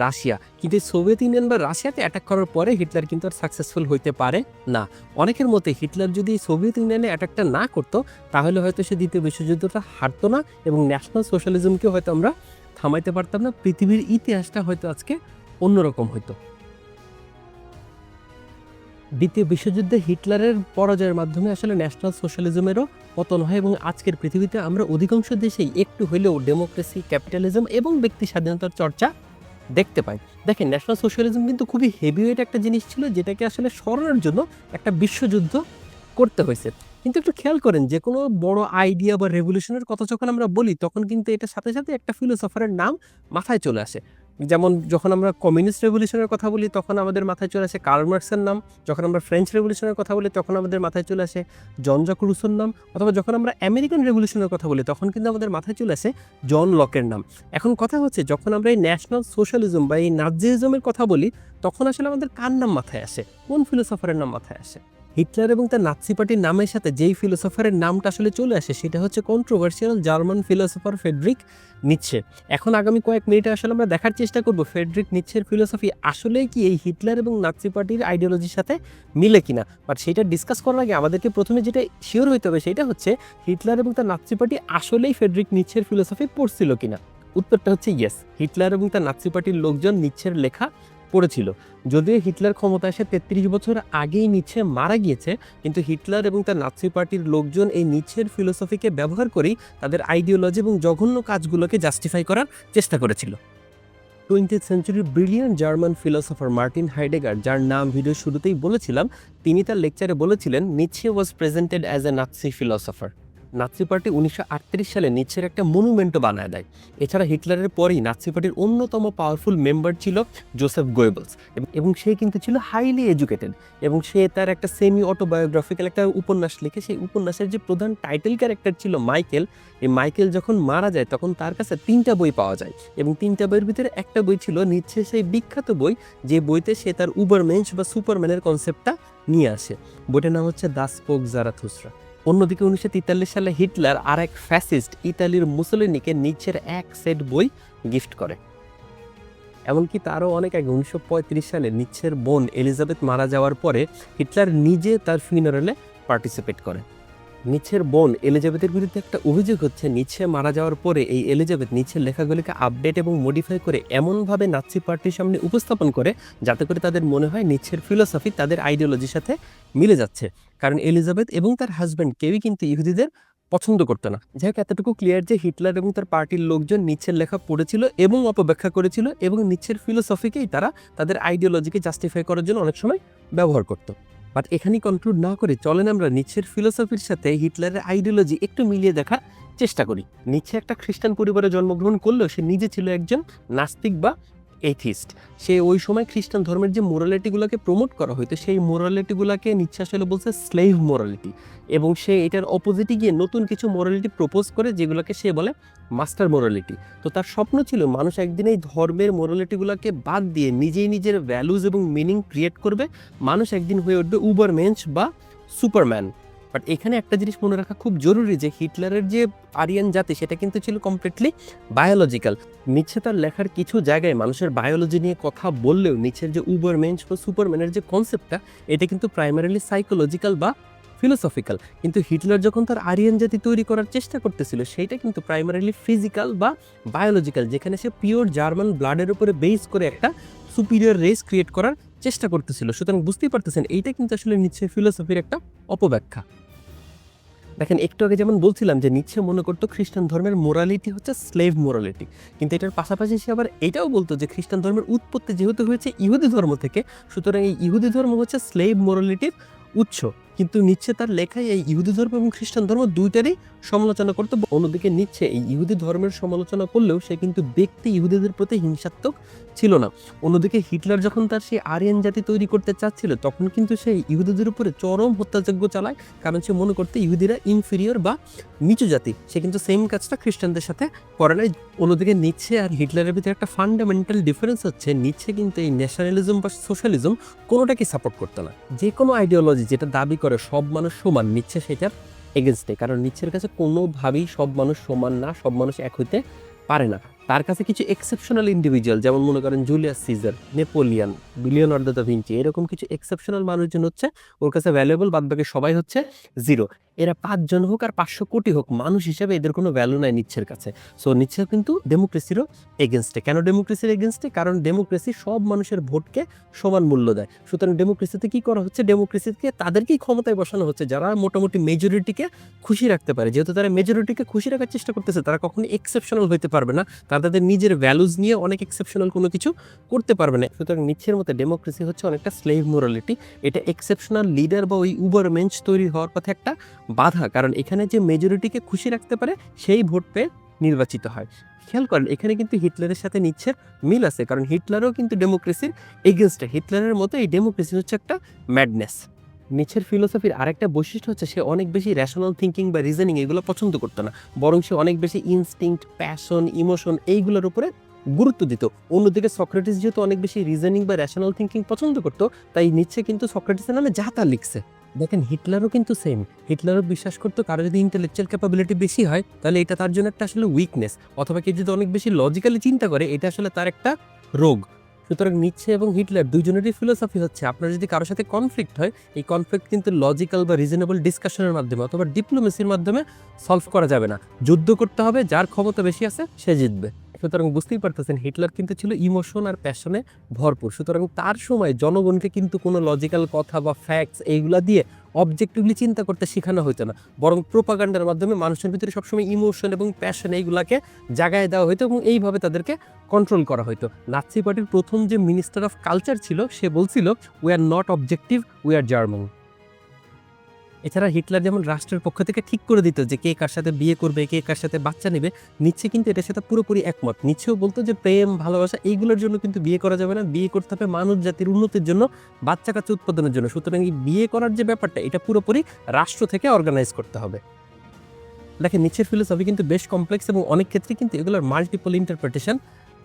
রাশিয়া। কিন্তু সোভিয়েত ইউনিয়ন বা রাশিয়াতে অ্যাটাক করার পরে হিটলার কিন্তু আর সাকসেসফুল হইতে পারে না। অনেকের মতে হিটলার যদি সোভিয়েত ইউনিয়নে অ্যাটাকটা না করতো, তাহলে হয়তো সে দ্বিতীয় বিশ্বযুদ্ধটা হারতো না এবং ন্যাশনাল সোশ্যালিজমকে হয়তো আমরা থামাইতে পারতাম না, পৃথিবীর ইতিহাসটা হয়তো আজকে অন্যরকম হইতো। দ্বিতীয় বিশ্বযুদ্ধে হিটলারের পরাজয়ের মাধ্যমে আসলে ন্যাশনাল সোশ্যালিজমেরও পতন হয় এবং আজকের পৃথিবীতে আমরা অধিকাংশ দেশেই একটু হলেও ডেমোক্রেসি, ক্যাপিটালিজম এবং ব্যক্তি স্বাধীনতার চর্চা দেখতে পাই। দেখেন, ন্যাশনাল সোশ্যালিজম কিন্তু খুবই হেভিওয়েট একটা জিনিস ছিল, যেটাকে আসলে সরানোর জন্য একটা বিশ্বযুদ্ধ করতে হয়েছে। কিন্তু একটু খেয়াল করেন, যে কোনো বড় আইডিয়া বা রেভলিউশনের কথা যখন আমরা বলি, তখন কিন্তু এটার সাথে সাথে একটা ফিলোসফারের নাম মাথায় চলে আসে। যেমন যখন আমরা কমিউনিস্ট রেভলিউশনের কথা বলি, তখন আমাদের মাথায় চলে আসে কার্ল মার্কসের নাম। যখন আমরা ফ্রেঞ্চ রেভলিউশনের কথা বলি, তখন আমাদের মাথায় চলে আসে জন জক রুসোর নাম। অথবা যখন আমরা আমেরিকান রেভলিউশনের কথা বলি, তখন কিন্তু আমাদের মাথায় চলে আসে জন লকের নাম। এখন কথা হচ্ছে, যখন আমরা এই ন্যাশনাল সোশ্যালিজম বা এই নাজিজমের কথা বলি, তখন আসলে আমাদের কার নাম মাথায় আসে? কোন ফিলোসফারের নাম মাথায় আসে? হিটলার এবং তার নাৎসি পার্টির নামের সাথে যেই ফিলোসফারের নামটা আসলে চলে আসে, সেটা হচ্ছে কন্ট্রোভার্সিয়াল জার্মান ফিলোসফার ফেডরিক নিচ্ছে এখন আগামী কয়েক মিনিটে আসলে আমরা দেখার চেষ্টা করব ফেডরিক নিচ্ছের ফিলোসফি আসলেই কি এই হিটলার এবং নাৎসি পার্টির আইডিওলজির সাথে মিলে কিনা? বাট সেটা ডিসকাস করার আগে আমাদেরকে প্রথমে যেটা শিওর হইতে হবে, সেটা হচ্ছে হিটলার এবং তার নাৎসি পার্টি আসলেই ফেডরিক নিচ্ছের ফিলোসফি পড়ছিল কিনা? উত্তরটা হচ্ছে ইয়েস হিটলার এবং তার নাৎসি পার্টির লোকজন নিচ্ছের লেখা পড়েছিল। যদিও হিটলার ক্ষমতা এসে তেত্রিশ বছর আগেই নিচ্ছে মারা গিয়েছে, কিন্তু হিটলার এবং তার নাৎসি পার্টির লোকজন এই নিচ্ছের ফিলোসফিকে ব্যবহার করেই তাদের আইডিওলজি এবং জঘন্য কাজগুলোকে জাস্টিফাই করার চেষ্টা করেছিল। Twentieth সেঞ্চুরির brilliant German philosopher Martin Heidegger যার নাম ভিডিও শুরুতেই বলেছিলাম, তিনি তার লেকচারে বলেছিলেন Nietzsche was presented as a Nazi philosopher Nazi party উনিশশো আটত্রিশ সালে নিচ্ছের একটা মনুমেন্টও বানায় দেয়। এছাড়া হিটলারের পরেই নাৎসি পার্টির অন্যতম পাওয়ারফুল মেম্বার ছিল জোসেফ গোয়েবলস এবং সে কিন্তু ছিল হাইলি এডুকেটেড এবং সে তার একটা সেমি অটোবায়োগ্রাফিক্যাল একটা উপন্যাস লিখে সেই উপন্যাসের যে প্রধান টাইটেল ক্যারেক্টার ছিল মাইকেল এই মাইকেল যখন মারা যায় তখন তার কাছে তিনটা বই পাওয়া যায় এবং তিনটা বইয়ের ভিতরে একটা বই ছিল নিচ্ছে সেই বিখ্যাত বই, যে বইতে সে তার উবারমেন্স বা সুপারম্যানের কনসেপ্টটা নিয়ে আসে। বইটার নাম হচ্ছে দাসপোক জারাথুসরা অন্যদিকে উনিশশো তেতাল্লিশ সালে হিটলার আর এক ফ্যাসিস্ট ইতালির মুসলিনিকে নিচের এক সেট বই গিফট করে। এমনকি তারও অনেক আগে উনিশশো সালে নিচের বোন এলিজাবেথ মারা যাওয়ার পরে হিটলার নিজে তার ফিউনারেলে পার্টিসিপেট করে। নিচ্ছের বোন এলিজাবেথের বিরুদ্ধে একটা অভিযোগ হচ্ছে নিচ্ছে মারা যাওয়ার পরে এই এলিজাবেথ নিচ্ছের লেখাগুলিকে আপডেট এবং মডিফাই করে এমনভাবে নাৎসি পার্টির সামনে উপস্থাপন করে, যাতে করে তাদের মনে হয় নিচ্ছের ফিলোসফি তাদের আইডিওলজির সাথে মিলে যাচ্ছে। কারণ এলিজাবেথ এবং তার হাজব্যান্ড কেউই কিন্তু ইহুদিদের পছন্দ করতো না। যাই হোক, এতটুকু ক্লিয়ার যে হিটলার এবং তার পার্টির লোকজন নিচ্ছের লেখা পড়েছিল এবং অপব্যাখ্যা করেছিল এবং নিচ্ছের ফিলোসফিকেই তারা তাদের আইডিওলজিকে জাস্টিফাই করার জন্য অনেক সময় ব্যবহার করতো। বাট এখানেই কনক্লুড না করে চলেন আমরা নিচের ফিলোসফির সাথে হিটলারের আইডিওলজি একটু মিলিয়ে দেখার চেষ্টা করি। নিচে একটা খ্রিস্টান পরিবারে জন্মগ্রহণ করলেও সে নিজে ছিল একজন নাস্তিক বা এথিস্ট সে ওই সময় খ্রিস্টান ধর্মের যে মোরালিটিগুলোকে প্রমোট করা হইতো, সেই মোরালিটিগুলোকে নিচ্ছে আসলে বলছে স্লেভ মোরালিটি এবং সে এটার অপোজিটে গিয়ে নতুন কিছু মোরালিটি প্রপোজ করে, যেগুলোকে সে বলে মাস্টার মোরালিটি তো তার স্বপ্ন ছিল, মানুষ একদিন এই ধর্মের মোরালিটিগুলোকে বাদ দিয়ে নিজেই নিজের ভ্যালুজ এবং মিনিং ক্রিয়েট করবে। মানুষ একদিন হয়ে উঠবে উবারমেন্স বা সুপারম্যান বাট এখানে একটা জিনিস মনে রাখা খুব জরুরি যে হিটলারের যে আরিয়ান জাতি, সেটা কিন্তু ছিল কমপ্লিটলি বায়োলজিক্যাল নিচ্ছে তার লেখার কিছু জায়গায় মানুষের বায়োলজি নিয়ে কথা বললেও নিচের যে উবারমেন্স বা সুপারম্যানের যে কনসেপ্টটা এটা কিন্তু প্রাইমারিলি সাইকোলজিক্যাল বা ফিলোসফিক্যাল কিন্তু হিটলার যখন তার আরিয়ান জাতি তৈরি করার চেষ্টা করতেছিল, সেইটা কিন্তু প্রাইমারিলি ফিজিক্যাল বা বায়োলজিক্যাল যেখানে সে পিওর জার্মান ব্লাডের উপরে বেস করে একটা সুপিরিয়র রেস ক্রিয়েট করার চেষ্টা করতেছিল। সুতরাং বুঝতেই পারতেছেন, এইটা কিন্তু আসলে নিচ্ছে ফিলোসফির একটা অপব্যাখ্যা। দেখেন, একটু আগে যেমন বলছিলাম যে নিচ্ছে মনে করতো খ্রিস্টান ধর্মের মোরালিটি হচ্ছে স্লেভ মোরালিটি কিন্তু এটার পাশাপাশি সে আবার এটাও বলতো যে খ্রিস্টান ধর্মের উৎপত্তি যেহেতু হয়েছে ইহুদি ধর্ম থেকে, সুতরাং এই ইহুদি ধর্ম হচ্ছে স্লেভ মোরালিটির উৎস। কিন্তু নিচ্ছে তার লেখায় এই ইহুদি ধর্ম এবং খ্রিস্টান ধর্ম দুইটারই সমালোচনা করতো অন্যদিকে নিচ্ছে এই ইহুদি ধর্মের সমালোচনা করলেও সে কিন্তু ব্যক্তি ইহুদিদের প্রতি হিংসাত্মক ছিল না। অন্যদিকে হিটলার যখন তার সেই আরিয়ান জাতি তৈরি করতে চাচ্ছিল, তখন কিন্তু সে ইহুদিদের উপরে চরম হত্যাযজ্ঞ চালায়, কারণ সে মনে করতে ইহুদিরা ইনফিরিয়র বা নিচু জাতি। সে কিন্তু সেম কাজটা খ্রিস্টানদের সাথে করে নাই। অন্যদিকে নিচ্ছে আর হিটলারের ভিতরে একটা ফান্ডামেন্টাল ডিফারেন্স হচ্ছে, নিচ্ছে কিন্তু এই ন্যাশনালিজম বা সোশ্যালিজম কোনোটাকে সাপোর্ট করতো না। যে কোনো আইডিওলজি যেটা দাবি করে সব মানুষ সমান, নিচ্ছে সেটার এগেনস্টে কারণ নিচ্ছের কাছে কোনোভাবেই সব মানুষ সমান না, সব মানুষ এক হইতে পারে না। তার কাছে কিছু এক্সেপশনাল ইন্ডিভিজুয়াল যেমন মনে করেন Julius Caesar Napoleon Leonardo da Vinci এরকম কিছু এক্সেপশনাল মানুষজন হচ্ছে, ওর কাছে ভ্যালুয়েবল বাদ বাকি সবাই হচ্ছে জিরো এরা পাঁচজন হোক আর পাঁচশো কোটি হোক, মানুষ হিসেবে এদের কোনো ভ্যালু নাই নিচ্ছের কাছে। সো নিচ্ছে কিন্তু ডেমোক্রেসিরও এগেনস্টে কেন ডেমোক্রেসির এগেনস্টে কারণ ডেমোক্রেসি সব মানুষের ভোটকে সমান মূল্য দেয়। সুতরাং ডেমোক্রেসিতে কি করা হচ্ছে? ডেমোক্রেসিকে তাদেরকেই ক্ষমতায় বসানো হচ্ছে, যারা মোটামুটি মেজরিটিকে খুশি রাখতে পারে। যেহেতু তারা মেজরিটিকে খুশি রাখার চেষ্টা করতেছে, তারা কখনো এক্সেপশনাল হইতে পারবে না। তারা তাদের নিজের ভ্যালুজ নিয়ে অনেক এক্সেপশনাল কোনো কিছু করতে পারবে না। সুতরাং নিচ্ছের মতো ডেমোক্রেসি হচ্ছে অনেকটা স্লেভ মোরালিটি এটা এক্সেপশনাল লিডার বা ওই উবার মেঞ্চ তৈরি হওয়ার পথে একটা বাধা, কারণ এখানে যে মেজরিটিকে খুশি রাখতে পারে, সেই ভোট পেয়ে নির্বাচিত হয়। খেয়াল করেন, এখানে কিন্তু হিটলারের সাথে নিচ্ছের মিল আছে, কারণ হিটলারও কিন্তু ডেমোক্রেসির এগেনস্টে হিটলারের মতো এই ডেমোক্রেসি হচ্ছে একটা ম্যাডনেস নিচের ফিলোসফির আরেকটা বৈশিষ্ট্য হচ্ছে, সে অনেক বেশি র্যাশনাল থিঙ্কিং বা রিজনিং এগুলো পছন্দ করতো না। বরং সে অনেক বেশি ইনস্টিংক্ট প্যাশন ইমোশন এইগুলোর উপরে গুরুত্ব দিত। অন্যদিকে সক্রেটিস যেহেতু অনেক বেশি রিজনিং বা র্যাশনাল থিঙ্কিং পছন্দ করতো, তাই নিচ্ছে কিন্তু সক্রেটিসের নামে যা তা লিখছে। দেখেন হিটলারও কিন্তু সেম হিটলারও বিশ্বাস করতো কারও যদি ইন্টেলেকচুয়াল ক্যাপাবিলিটি বেশি হয়, তাহলে এটা তার জন্য একটা আসলে উইকনেস অথবা কেউ যদি অনেক বেশি লজিক্যালি চিন্তা করে, এটা আসলে তার একটা রোগ। সুতরাং নিচ্ছে এবং হিটলার দুইজনেরই ফিলোসফি হচ্ছে, আপনার যদি কারোর সাথে কনফ্লিক্ট হয়, এই কনফ্লিক্ট কিন্তু লজিক্যাল বা রিজনেবল ডিসকাশনের মাধ্যমে অথবা ডিপ্লোমেসির মাধ্যমে সলভ করা যাবে না। যুদ্ধ করতে হবে, যার ক্ষমতা বেশি আছে, সে জিতবে। সুতরাং বুঝতেই পারতেছেন, হিটলার কিন্তু ছিল ইমোশন আর প্যাশনে ভরপুর। সুতরাং তার সময় জনগণকে কিন্তু কোনো লজিক্যাল কথা বা ফ্যাক্টস এইগুলা দিয়ে অবজেক্টিভলি চিন্তা করতে শেখানো হতো না। বরং প্রোপাগান্ডার মাধ্যমে মানুষের ভিতরে সবসময় ইমোশন এবং প্যাশন এইগুলাকে জাগায় দেওয়া হতো এবং এইভাবে তাদেরকে কন্ট্রোল করা হতো নাৎসি পার্টির প্রথম যে মিনিস্টার অফ কালচার ছিল, সে বলছিল we are not objective we are German এছাড়া হিটলার যেমন রাষ্ট্রের পক্ষ থেকে ঠিক করে দিত যে কে কার সাথে বিয়ে করবে, কে কার সাথে বাচ্চা নেবে, নিচ্ছে কিন্তু এটার সাথে পুরোপুরি একমত। নিচ্ছেও বলতো যে প্রেম, ভালোবাসা, এইগুলোর জন্য কিন্তু বিয়ে করা যাবে না। বিয়ে করতে হবে মানব জাতির উন্নতির জন্য, বাচ্চা কাচ্চা উৎপাদনের জন্য। সুতরাং এই বিয়ে করার যে ব্যাপারটা, এটা পুরোপুরি রাষ্ট্র থেকে অর্গানাইজ করতে হবে। দেখেন নিচের ফিলোসফি কিন্তু বেশ কমপ্লেক্স এবং অনেক ক্ষেত্রে কিন্তু এগুলোর মাল্টিপল ইন্টারপ্রিটেশন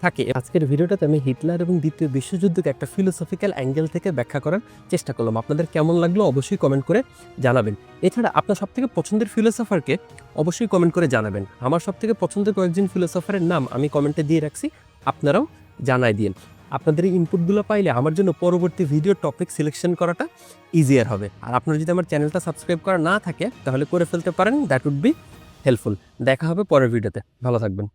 থাকে। আজকের ভিডিওটাতে আমি হিটলার এবং দ্বিতীয় বিশ্বযুদ্ধকে একটা ফিলোসফিক্যাল অ্যাঙ্গেল থেকে ব্যাখ্যা করার চেষ্টা করলাম। আপনাদের কেমন লাগল অবশ্যই কমেন্ট করে জানাবেন। এছাড়া আপনার সবথেকে পছন্দের ফিলোসফারকে অবশ্যই কমেন্ট করে জানাবেন। আমার সবথেকে পছন্দের কয়েকজন ফিলোসফারের নাম আমি কমেন্টে দিয়ে রাখছি, আপনারাও জানাই দিন। আপনাদের এই ইনপুটগুলো পাইলে আমার জন্য পরবর্তী ভিডিও টপিক সিলেকশন করাটা ইজিয়ার হবে। আর আপনার যদি আমার চ্যানেলটা সাবস্ক্রাইব করা না থাকে, তাহলে করে ফেলতে পারেন দ্যাট উড বি হেল্পফুল দেখা হবে পরের ভিডিওতে ভালো থাকবেন।